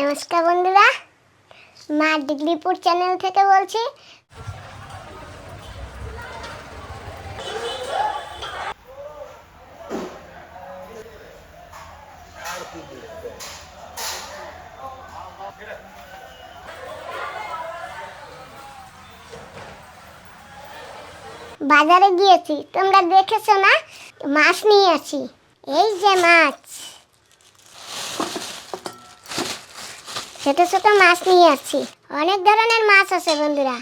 নমস্কার বন্ধুরা, মা ডিগ্রিপুর চ্যানেল থেকে বলছি। বাজারে গিয়েছি, তোমরা দেখেছ না? মাছ নিয়ে আছি এই যে মাছ। ছোট ছোট মাছ নিয়ে আসছি। অনেক ধরনের মাছ আছে বন্ধুরা।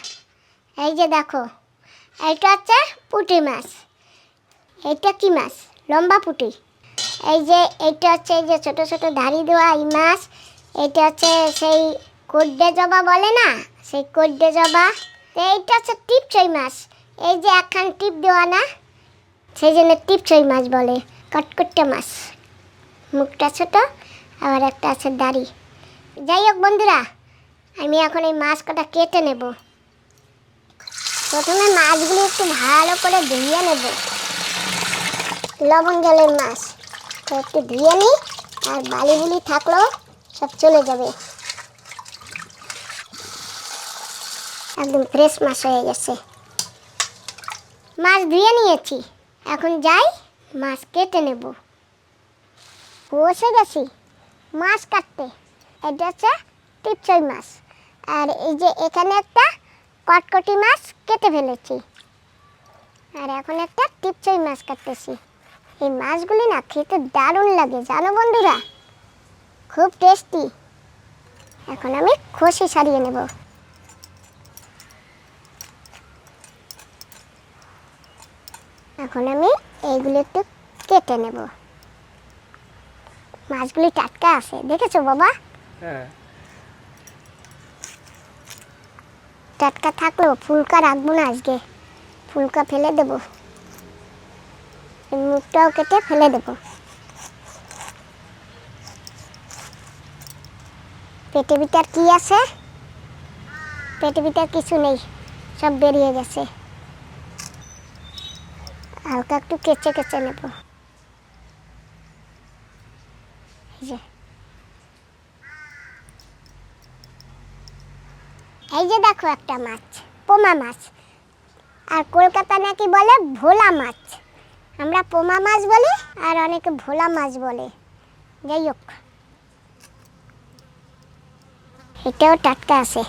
এই যে দেখো, এইটা হচ্ছে পুঁটি মাছ। এইটা কি মাছ? লম্বা পুঁটি। এই যে, এইটা হচ্ছে এই যে ছোট ছোট ধাড়ি দেওয়া এই মাছ। এইটা হচ্ছে সেই কড্ডে জবা বলে না? সেই কড্ডে জবা। এইটা হচ্ছে টিপচই মাছ। এই যে একখান টিপ দেওয়া না, সেই জন্য টিপচই মাছ বলে। কটকট্টে মাছ। মুখটা ছোট, আবার একটা আছে দাড়ি। যাই হোক বন্ধুরা, আমি এখন এই মাছ কটা কেটে নেব। প্রথমে মাছগুলি একটু ভালো করে ধুয়ে নেব। লবণ জলের মাছ, তো একটু ধুয়ে নিই, আর বালিগুলি থাকলেও সব চলে যাবে। একদম ফ্রেশ মাছ হয়ে গেছে। মাছ ধুয়ে নিয়েছি। এখন যাই মাছ কেটে নেব। বসে গেছি মাছ কাটতে। এটা হচ্ছে টিপচই মাছ। আর এই যে এখানে একটা কটকটি মাছ কেটে ফেলেছি। আর এখন একটা টিপচই মাছ কাটতেছি। এই মাছগুলি না খেতে দারুণ লাগে, জানো বন্ধুরা? খুব টেস্টি। এখন আমি খসি সারিয়ে নেব। এখন আমি এইগুলো একটু কেটে নেব। মাছগুলি টাটকা আছে, দেখেছ বাবা? হ্যাঁ। টাটকা থাকলেও ফুলকা রাখব না আজকে। ফুলকা ফেলে দেব। মুখটাও কেটে ফেলে দেব। পেটে ভিতর কি আছে? পেটে ভিতর কিছু নেই, সব বেরিয়ে গেছে। হালকা একটু কেচে কেচে নেব এই যে এই যে দেখো একটা মাছ, পোমা মাছ। আর কলকাতা নাকি বলে ভোলা মাছ। আমরা পোমা মাছ বলি আর অনেকে ভোলা মাছ বলে। যাই হোক। এটাও টাটকা আছে।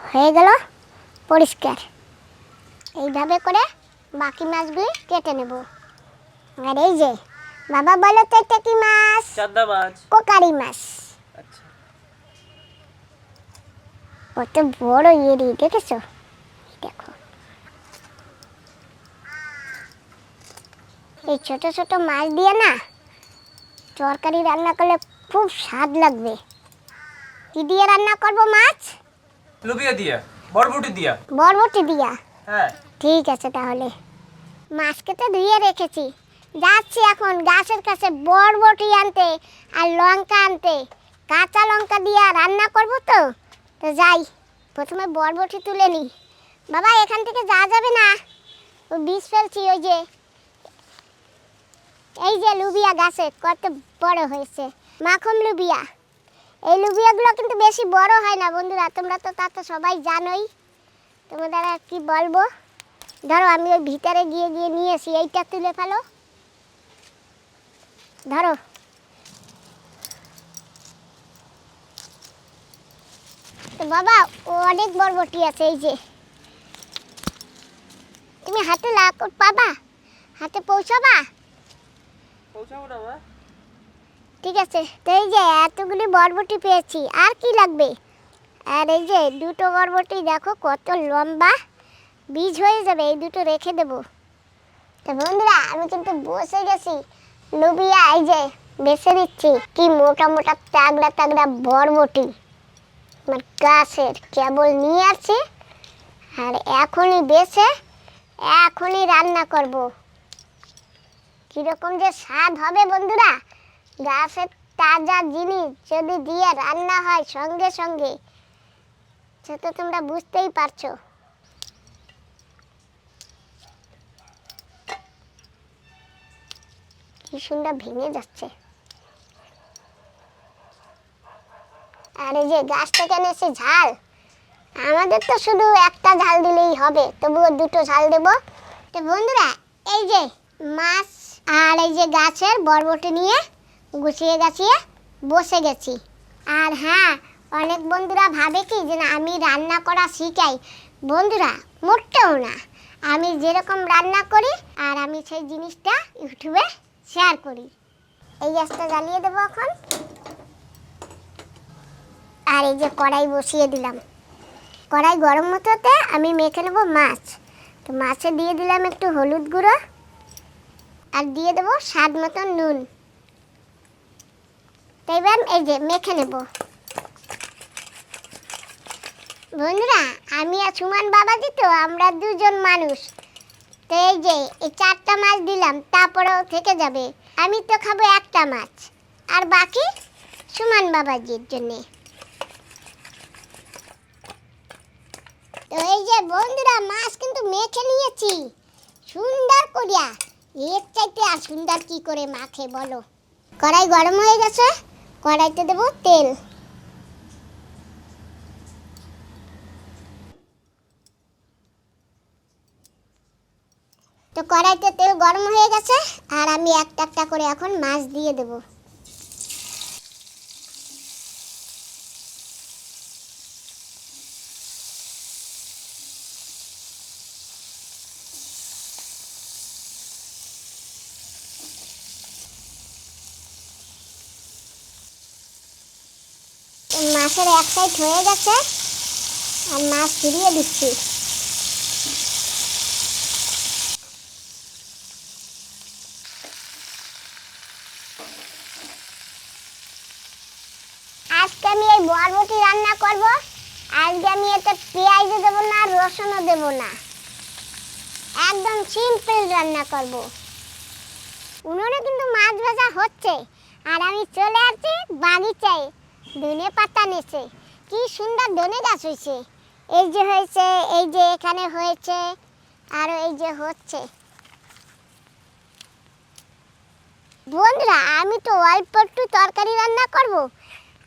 হয়ে গেল পরিষ্কার। এইভাবে করে বাকি মাছগুলি কেটে নেব। আর এই যে বাবা বলো তো এটা কি মাছ? চান্দা মাছ। কোকারি মাছ। আচ্ছা। কত বড় ইয়েরি দেখেছ? দেখো। এই ছোট ছোট মাছ দিয়ে না তরকারি রান্না করলে খুব স্বাদ লাগবে। কি দিয়ে রান্না করব মাছ? লুবিয়া দিয়া বরবটি দিয়া। বরবটি দিয়া? হ্যাঁ। ঠিক আছে তাহলে। মাছকে তো ধুয়ে রেখেছি। যাচ্ছি এখন গাছের কাছে বরবটি আনতে আর লঙ্কা আনতে। কাঁচা লঙ্কা দিয়ে রান্না করব তো? তো যাই, প্রথমে বরবটি তুলে নিই। বাবা, এখান থেকে যাওয়া যাবে না? ও বীজ ফেলছি, ওই যে। এই যে লুবিয়া গাছে, কত বড় হয়েছে। মাখন লুবিয়া। এই লুবিয়াগুলো কিন্তু বেশি বড় হয় না বন্ধুরা, তোমরা তো তা তো সবাই জানোই। তোমাদের আর কি বলব? ধরো, আমি ওই ভিতরে গিয়ে গিয়ে নিয়ে এসি, এইটা তুলে ফেলো। ধরো। তো বাবা ও অনেক বরবটি আছে এই যে। তুমি হাতে লাগ পাবা? হাতে পৌঁছাবা? ঠিক আছে। তো এই যে এতগুলি বরবটি পেয়েছি আর কি লাগবে? আর এই যে দুটো বরবটি দেখো কত লম্বা বীজ হয়ে যাবে এই দুটো রেখে দেব। তো বন্ধুরা আমি কিন্তু বসে গেছি। লুবিয়া এই যে বেছে দিচ্ছি কি মোটা মোটা তাগড়া তাগড়া বরবটি। আমার গাছের কেবল নিয়ে আসছি। আর এখনই বেছে, এখনই রান্না করব। কীরকম যে স্বাদ হবে বন্ধুরা। গাছের তাজা জিনিস যদি দিয়ে রান্না হয় সঙ্গে সঙ্গে। সে তো তোমরা বুঝতেই পারছ। কি ভেঙে যাচ্ছে। আর যে গাছ থেকে এনেছে ঝাল? আমাদের তো শুধু একটা ঝাল দিলেই হবে, তবুও দুটো ঝাল দেব। তো বন্ধুরা, এই যে মাছ আর এই যে গাছের বরবটি নিয়ে গুছিয়ে গাছিয়ে বসে গেছি। আর হ্যাঁ অনেক বন্ধুরা ভাবে কি যে না, আমি রান্না করা শিখাই। বন্ধুরা, মোটেও না। আমি যেরকম রান্না করি আর আমি সেই জিনিসটা ইউটিউবে শেয়ার করি। এই গ্যাসটা জ্বালিয়ে দেবো এখন। আর এই যে কড়াই বসিয়ে দিলাম। কড়াই গরম মতোতে আমি মেখে নেব মাছ। তো মাছে দিয়ে দিলাম একটু হলুদ গুঁড়ো। আর দিয়ে দেবো স্বাদ মতো নুন। এবার এই যে মেখে নেব। বন্ধুরা, আমি আর সুমান বাবাজি তো, আমরা দুজন মানুষ। তো এই যে, এই চারটা মাছ দিলাম, তারপরেও থেকে যাবে। আমি তো খাব একটা মাছ। আর বাকি? সুমান বাবাজির জন্যে। তো এই যে বন্ধুরা, মাছ কিন্তু মেখে নিয়েছি। সুন্দর করিয়া। এর চাইতে আর সুন্দর কি করে মাখে বলো? কড়াই গরম হয়ে গেছে, কড়াইতে দেবো তেল তো কড়াইতে তেল গরম হয়ে গেছে, আর আমি একটা একটা করে এখন মাছ দিয়ে দেবো। মাছের এক সাইড হয়ে গেছে, আর মাছ ফিরিয়ে দিচ্ছি আজকে আমি এই বরবটি রান্না করব। আজকে আমি এতে পেঁয়াজও দেবো না, রসুনও দেবো না। একদম সিম্পল রান্না করব। উনুনে কিন্তু মাছ ভাজা হচ্ছে। আর আমি চলে আসছি বাগিচায়। ধনে পাতা নেছে কি সুন্দর ধনে গাছ হয়েছে। এই যে হয়েছে, এই যে এখানে হয়েছে, আর এই যে হচ্ছে। বন্ধুরা, আমি তো অল্প একটু তরকারি রান্না করব।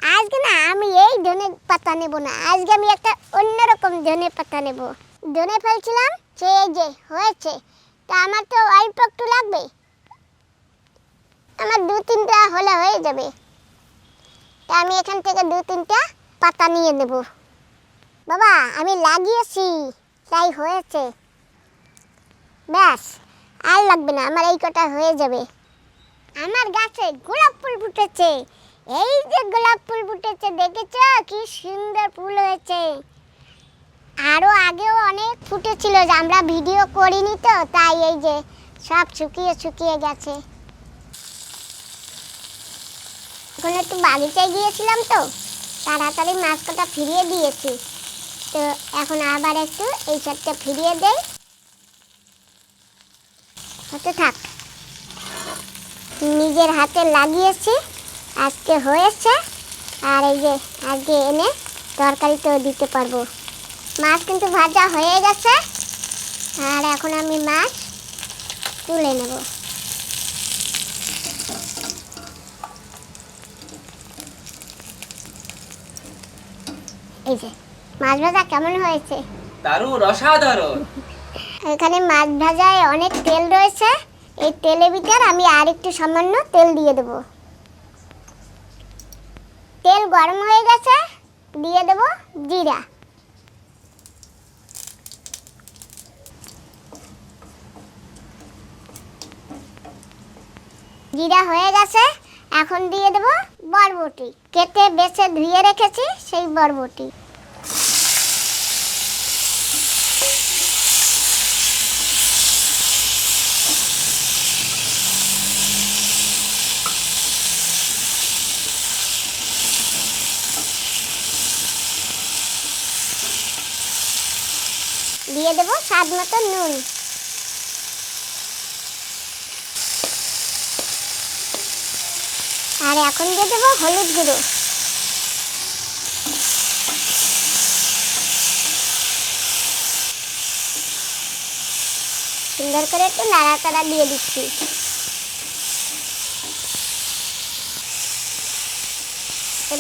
আজকে না আমি এই ধনে পাতা নেব না। আজকে আমি একটা অন্যরকম ধনে পাতা নেব। ধনে ফেলছিলাম সে যে হয়েছে। তা আমার তো অল্প একটু লাগবে। আমার দু তিনটা হলে হয়ে যাবে। তা আমি এখান থেকে দু তিনটা পাতা নিয়ে নেব। বাবা, আমি লাগিয়েছি, তাই হয়েছে। ব্যাস, আর লাগবে না, আমার এই কটা হয়ে যাবে। আমার গাছে গোলাপ ফুল ফুটেছে। এই যে গোলাপ ফুল ফুটেছে, দেখেছ? কি সুন্দর ফুল হয়েছে। আরও আগেও অনেক ফুটেছিল, যে আমরা ভিডিও করিনি তো, তাই এই যে সব শুকিয়ে শুকিয়ে গেছে। এখন একটু বাগিচায় গিয়েছিলাম তো, তাড়াতাড়ি মাছ কটা ফিরিয়ে দিয়েছি। তো এখন আবার একটু এই সাইডটা ফিরিয়ে দেই। হতে থাক। নিজের হাতে লাগিয়েছি। আজকে হয়েছে। আর এই যে আজকে এনে তরকারিতেও দিতে পারব। মাছ কিন্তু ভাজা হয়ে গেছে। আর এখন আমি মাছ তুলে নেব। এই যে মাছ ভাজা কেমন হয়েছে? দারুণ অসাধারণ। এখানে মাছ ভাজায় অনেক তেল রয়েছে। এই তেলের ভিতর আমি আর একটু সামান্য তেল দিয়ে দেব। তেল গরম হয়ে গেছে, দিয়ে দেব জিরা। জিরা হয়ে গেছে, এখন দিয়ে দেব বরবটি। কেটে বেছে ধুয়ে রেখেছি সেই বরবটি। দিয়ে দেবো স্বাদ মতো নুন। আর এখন দিয়ে দেবো হলুদ গুঁড়ো। সুন্দর করে একটু নাড়াচাড়া দিয়ে দিচ্ছি।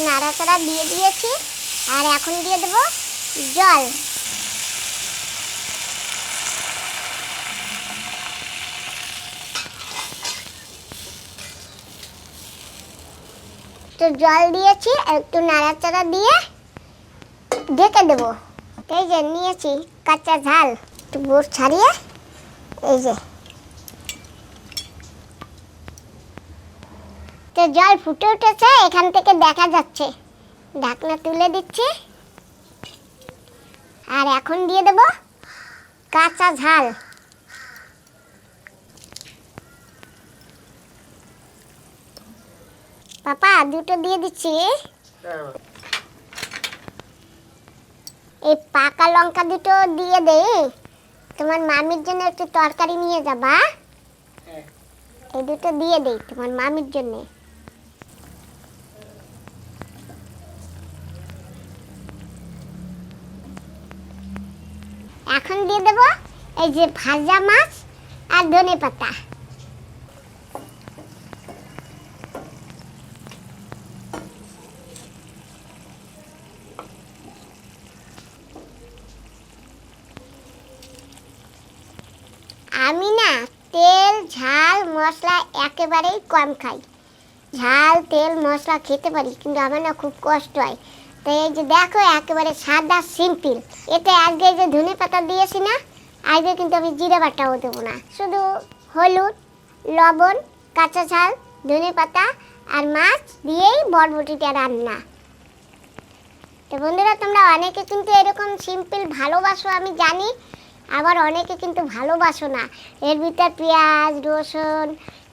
নাড়াচাড়া দিয়ে দিয়েছি। আর এখন দিয়ে দেবো জল। তো জল দিয়েছি, একটু নাড়াচাড়া দিয়ে ঢেকে দেবো। এই যে নিয়েছি কাঁচা ঝাল, একটু বোর ছাড়িয়ে, এই যে। তো জল ফুটে উঠেছে, এখান থেকে দেখা যাচ্ছে। ঢাকনা তুলে দিচ্ছি। আর এখন দিয়ে দেব কাঁচা ঝাল। পাপা, দুটো দিয়ে দিচ্ছি। এই পাকা লঙ্কা দুটো দিয়ে দে তোমার মামির জন্য একটু তরকারি নিয়ে যাবা। এই দুটো দিয়ে দেই তোমার মামির জন্য। এখন দিয়ে দেবো এই যে ভাজা মাছ আর ধনে পাতা আমি না তেল, ঝাল, মশলা একেবারেই কম খাই। ঝাল, তেল, মশলা খেতে পারি, কিন্তু আমার না খুব কষ্ট হয়। তাই এই যে দেখো, একেবারে সাদা সিম্পল। এতে আজকে যে ধনে পাতা দিয়েছি না, আজকে কিন্তু আমি জিরে বাটাও দেবো না। শুধু হলুদ, লবণ, কাঁচা ঝাল, ধনে পাতা আর মাছ দিয়েই বরবটিটা রান্না। তো বন্ধুরা, তোমরা অনেকে কিন্তু এরকম সিম্পল ভালোবাসো, আমি জানি। আবার অনেকে কিন্তু ভালোবাসো না। এর ভিতর পেঁয়াজ, রসুন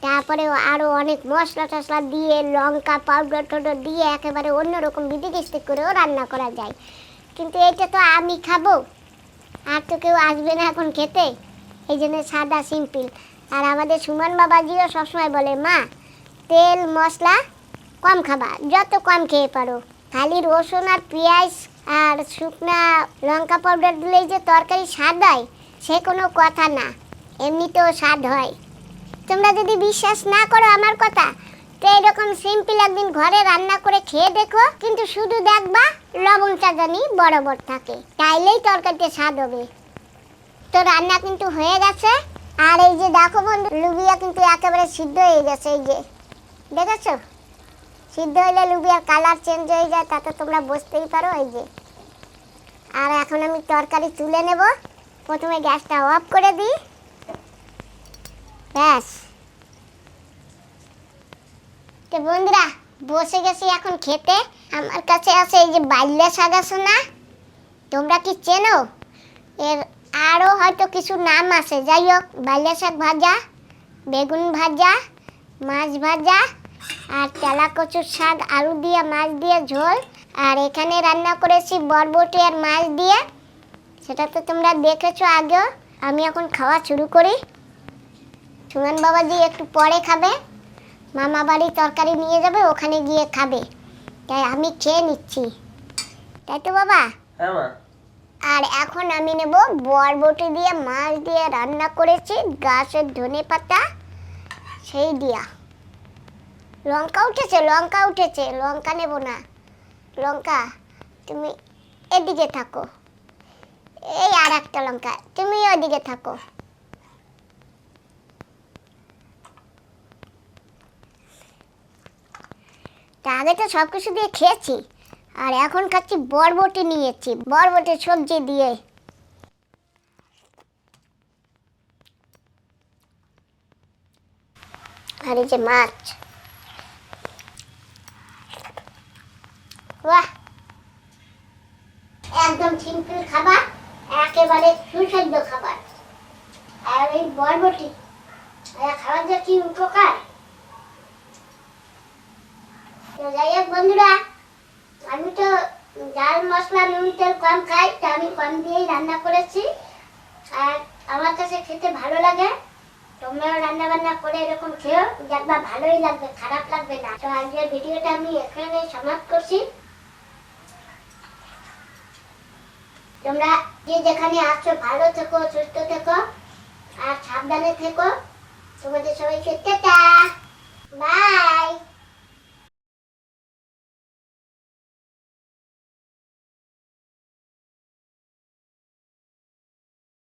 তারপরে আরও অনেক মশলা টশলা দিয়ে, লঙ্কা, পাউডার টাউডার দিয়ে একেবারে অন্যরকম বিধিকিস্তি করেও রান্না করা যায়। কিন্তু এটা তো আমি খাব। আর তো কেউ আসবে না এখন খেতে। এই জন্য সাদা সিম্পল। আর আমাদের সুমন বাবাজিও সবসময় বলে, মা, তেল, মশলা কম খাবা। যত কম খেয়ে পারো। খালি রসুন আর পেঁয়াজ আর শুকনা লঙ্কা পাউডার দিলেই যে তরকারি স্বাদ হয়, সে কোনো কথা না। এমনিতেও স্বাদ হয়। তোমরা যদি বিশ্বাস না করো আমার কথা, তো এরকম সিম্পল একদিন ঘরে রান্না করে খেয়ে দেখো, কিন্তু শুধু দেখবা লবণ চাজানি বরাবর থাকে। তাইলেই তরকারিতে স্বাদ হবে। তো রান্না কিন্তু হয়ে গেছে। আর এই যে দেখো বন্ধু, লুবিয়া কিন্তু একেবারে সিদ্ধ হয়ে গেছে, এই যে। দেখেছ? সিদ্ধ হলে লুবিয়ার কালার চেঞ্জ হয়ে যায়, তাতে তোমরা বুঝতেই পারো এই যে। আর এখন আমি তরকারি তুলে নেব। প্রথমে গ্যাসটা অফ করে দিই। ব্যাস। তো বন্ধুরা, বসে গেছি এখন খেতে। আমার কাছে আছে এই যে বাল্যা শাক আছে না? তোমরা কি চেনো? এর আরও হয়তো কিছু নাম আছে। যাই হোক, বাল্যা শাক ভাজা, বেগুন ভাজা, মাছ ভাজা আর তেলা কচুর শাক আলু দিয়ে মাছ দিয়ে ঝোল। আর এখানে রান্না করেছি বরবটি আর মাছ দিয়ে। সেটা তো তোমরা দেখেছ আগেও। আমি এখন খাওয়া শুরু করি। সুমন বাবাজি একটু পরে খাবে। মামা বাড়ি তরকারি নিয়ে যাবে ওখানে গিয়ে খাবে। তাই আমি খেয়ে নিচ্ছি। তাই তো বাবা? হ্যাঁ আর এখন আমি নেব বরবটি দিয়ে মাছ দিয়ে রান্না করেছি গাছের ধনে পাতা সেই দিয়া। লঙ্কা উঠেছে লঙ্কা উঠেছে, লঙ্কা নেব না। লঙ্কা, তুমি এদিকে থাকো। এই আর একটা লঙ্কা, তুমি ওদিকে থাকো। তা আগে তো সব কিছু দিয়ে খেয়েছি, আর এখন খাচ্ছি বরবটি নিয়েছি, বরবটি সবজি দিয়ে। আর এই যে মাছ বাহ একদম সিম্পল খাবার একেবারে সুসাধ্য খাবার আর এই বরবটি আর খাবার যে কি উপকার তো যাই হোক বন্ধুরা আমি তো ডাল মশলা নুন তেল কম খাই কম দিয়েই রান্না করেছি। আর আমার কাছে খেতে ভালো লাগে। তোমরাও রান্না বান্না করে এরকম খেও দেখবা ভালোই লাগবে, খারাপ লাগবে না। তো আজকের ভিডিওটা আমি এখানে সমাপ্ত করছি। তোমরা যে যেখানে আছো, ভালো থেকো, সুস্থ থেকো, আর সাবধানে থেকো। তোমাদের সবাইকে, টাটা!